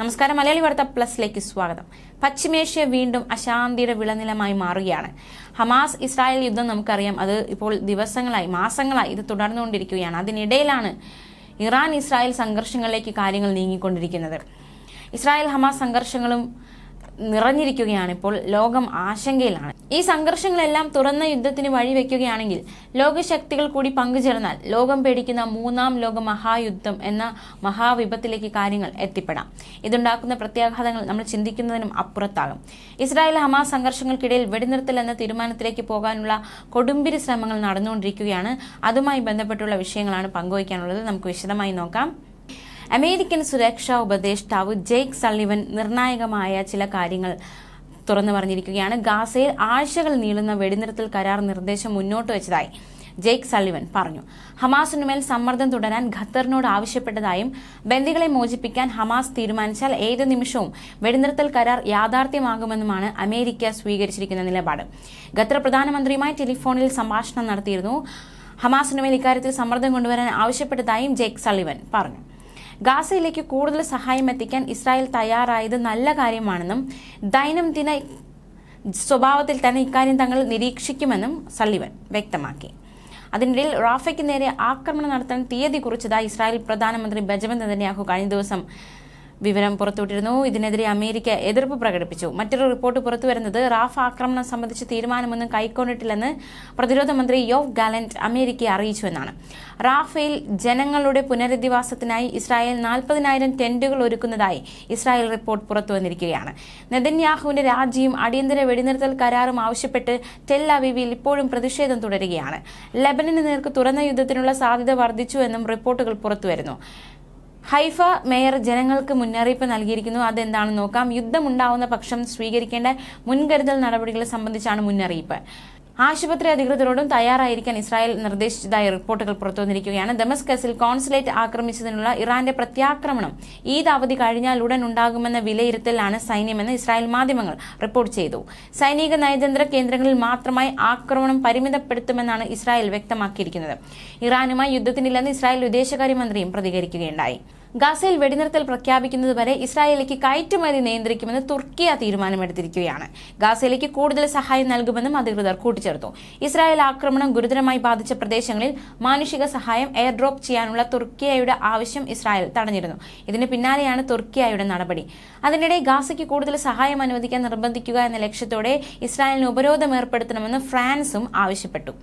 നമസ്കാരം. മലയാളി വാർത്ത പ്ലസിലേക്ക് സ്വാഗതം. പശ്ചിമേഷ്യ വീണ്ടും അശാന്തിയുടെ വിളനിലമായി മാറുകയാണ്. ഹമാസ് ഇസ്രായേൽ യുദ്ധം നമുക്കറിയാം. അത് ഇപ്പോൾ ദിവസങ്ങളായി മാസങ്ങളായി ഇത് തുടർന്നുകൊണ്ടിരിക്കുകയാണ്. അതിനിടയിലാണ് ഇറാൻ ഇസ്രായേൽ സംഘർഷങ്ങളിലേക്ക് കാര്യങ്ങൾ നീങ്ങിക്കൊണ്ടിരിക്കുന്നത്. ഇസ്രായേൽ ഹമാസ് സംഘർഷങ്ങളും നിറഞ്ഞിരിക്കുകയാണ് ഇപ്പോൾ ലോകം ആശങ്കയിലാണ്. ഈ സംഘർഷങ്ങളെല്ലാം തുറന്ന യുദ്ധത്തിന് വഴിവെക്കുകയാണെങ്കിൽ ലോകശക്തികൾ കൂടി പങ്കുചേർന്നാൽ ലോകം പേടിക്കുന്ന മൂന്നാം ലോക മഹായുദ്ധം എന്ന മഹാവിപത്തിലേക്ക് കാര്യങ്ങൾ എത്തിപ്പെടാം. ഇതുണ്ടാക്കുന്ന പ്രത്യാഘാതങ്ങൾ നമ്മൾ ചിന്തിക്കുന്നതിനും അപ്പുറത്താകും. ഇസ്രായേൽ ഹമാസ് സംഘർഷങ്ങൾക്കിടയിൽ വെടിനിർത്തൽ എന്ന തീരുമാനത്തിലേക്ക് പോകാനുള്ള കൊടുമ്പിരി ശ്രമങ്ങൾ നടന്നുകൊണ്ടിരിക്കുകയാണ്. അതുമായി ബന്ധപ്പെട്ടുള്ള വിഷയങ്ങളാണ് പങ്കുവയ്ക്കാനുള്ളത്. നമുക്ക് വിശദമായി നോക്കാം. അമേരിക്കൻ സുരക്ഷാ ഉപദേഷ്ടാവ് ജെയ്ക്ക് സള്ളിവൻ നിർണായകമായ ചില കാര്യങ്ങൾ തുറന്നു പറഞ്ഞിരിക്കുകയാണ്. ഗാസയിൽ ആഴ്ചകൾ നീളുന്ന വെടിനിർത്തൽ കരാർ നിർദ്ദേശം മുന്നോട്ട് വെച്ചതായി ജെയ്ക്ക് സള്ളിവൻ പറഞ്ഞു. ഹമാസിനുമേൽ സമ്മർദ്ദം തുടരാൻ ഖത്തറിനോട് ആവശ്യപ്പെട്ടതായും ബന്ദികളെ മോചിപ്പിക്കാൻ ഹമാസ് തീരുമാനിച്ചാൽ ഏത് നിമിഷവും വെടിനിർത്തൽ കരാർ യാഥാർത്ഥ്യമാകുമെന്നുമാണ് അമേരിക്ക സ്വീകരിച്ചിരിക്കുന്ന നിലപാട്. ഖത്തർ പ്രധാനമന്ത്രിയുമായി ടെലിഫോണിൽ സംഭാഷണം നടത്തിയിരുന്നു. ഹമാസിനുമേൽ ഇക്കാര്യത്തിൽ സമ്മർദ്ദം കൊണ്ടുവരാൻ ആവശ്യപ്പെട്ടതായും ജെയ്ക്ക് സള്ളിവൻ പറഞ്ഞു. ഗാസയിലേക്ക് കൂടുതൽ സഹായം എത്തിക്കാൻ ഇസ്രായേൽ തയ്യാറായത് നല്ല കാര്യമാണെന്നും ദൈനംദിന സ്വഭാവത്തിൽ തന്നെ ഇക്കാര്യം തങ്ങൾ നിരീക്ഷിക്കുമെന്നും സള്ളിവൻ വ്യക്തമാക്കി. അതിനിടയിൽ റാഫയ്ക്ക് നേരെ ആക്രമണം നടത്താൻ തീയതി കുറിച്ചതായി ഇസ്രായേൽ പ്രധാനമന്ത്രി ബെഞ്ചമിൻ നെതന്യാഹു കഴിഞ്ഞ ദിവസം വിവരം പുറത്തുവിട്ടിരുന്നു. ഇതിനെതിരെ അമേരിക്ക എതിർപ്പ് പ്രകടിപ്പിച്ചു. മറ്റൊരു റിപ്പോർട്ട് പുറത്തുവരുന്നത് റാഫ് ആക്രമണം സംബന്ധിച്ച് തീരുമാനമൊന്നും കൈക്കൊണ്ടിട്ടില്ലെന്ന് പ്രതിരോധ മന്ത്രി യോവ് ഗാലന്റ് അമേരിക്കയെ അറിയിച്ചുവെന്നാണ് റാഫേൽ ജനങ്ങളുടെ പുനരധിവാസത്തിനായി ഇസ്രായേൽ നാൽപ്പതിനായിരം ടെന്റുകൾ ഒരുക്കുന്നതായി ഇസ്രായേൽ റിപ്പോർട്ട് പുറത്തുവന്നിരിക്കുകയാണ് നെതന്യാഹുവിന്റെ രാജിയും അടിയന്തര വെടിനിർത്തൽ കരാറും ആവശ്യപ്പെട്ട് ടെൽ അവീവിൽ ഇപ്പോഴും പ്രതിഷേധം തുടരുകയാണ്. ലബനന് നേർക്ക് തുറന്ന യുദ്ധത്തിനുള്ള സാധ്യത വർദ്ധിച്ചുവെന്നും റിപ്പോർട്ടുകൾ പുറത്തുവരുന്നു ഹൈഫ മേയർ ജനങ്ങൾക്ക് മുന്നറിയിപ്പ് നൽകിയിരിക്കുന്നു. അതെന്താണെന്ന് നോക്കാം. യുദ്ധമുണ്ടാവുന്ന പക്ഷം സ്വീകരിക്കേണ്ട മുൻകരുതൽ നടപടികളെ സംബന്ധിച്ചാണ് മുന്നറിയിപ്പ്. ആശുപത്രി അധികൃതരോടും തയ്യാറായിരിക്കാൻ ഇസ്രായേൽ നിർദ്ദേശിച്ചതായി റിപ്പോർട്ടുകൾ പുറത്തുവന്നിരിക്കുകയാണ്. ദമസ്കസിൽ കോൺസുലേറ്റ് ആക്രമിച്ചതിനുള്ള ഇറാന്റെ പ്രത്യാക്രമണം ഈദ് അവധി കഴിഞ്ഞാൽ ഉടൻ ഉണ്ടാകുമെന്ന വിലയിരുത്തലാണ് സൈന്യമെന്ന് ഇസ്രായേൽ മാധ്യമങ്ങൾ റിപ്പോർട്ട് ചെയ്തു. സൈനിക നയതന്ത്ര കേന്ദ്രങ്ങളിൽ മാത്രമായി ആക്രമണം പരിമിതപ്പെടുത്തുമെന്നാണ് ഇസ്രായേൽ വ്യക്തമാക്കിയിരിക്കുന്നത്. ഇറാനുമായി യുദ്ധത്തിനില്ലെന്ന് ഇസ്രായേൽ വിദേശകാര്യമന്ത്രിയും പ്രതികരിക്കുകയുണ്ടായി. ഗാസയിൽ വെടിനിർത്തൽ പ്രഖ്യാപിക്കുന്നതുവരെ ഇസ്രായേലിലേക്ക് കയറ്റുമതി നിയന്ത്രിക്കുമെന്ന് തുർക്കിയ തീരുമാനമെടുത്തിരിക്കുകയാണ്. ഗാസയിലേക്ക് കൂടുതൽ സഹായം നൽകുമെന്നും അധികൃതർ കൂട്ടിച്ചേർത്തു. ഇസ്രായേൽ ആക്രമണം ഗുരുതരമായി ബാധിച്ച പ്രദേശങ്ങളിൽ മാനുഷിക സഹായം എയർ ഡ്രോപ്പ് ചെയ്യാനുള്ള തുർക്കിയയുടെ ആവശ്യം ഇസ്രായേൽ തടഞ്ഞിരുന്നു. ഇതിന് പിന്നാലെയാണ് തുർക്കിയയുടെ നടപടി. അതിനിടെ ഗാസയ്ക്ക് കൂടുതൽ സഹായം അനുവദിക്കാൻ നിർബന്ധിക്കുക എന്ന ലക്ഷ്യത്തോടെ ഇസ്രായേലിന് ഉപരോധം ഏർപ്പെടുത്തണമെന്ന് ഫ്രാൻസും ആവശ്യപ്പെട്ടു.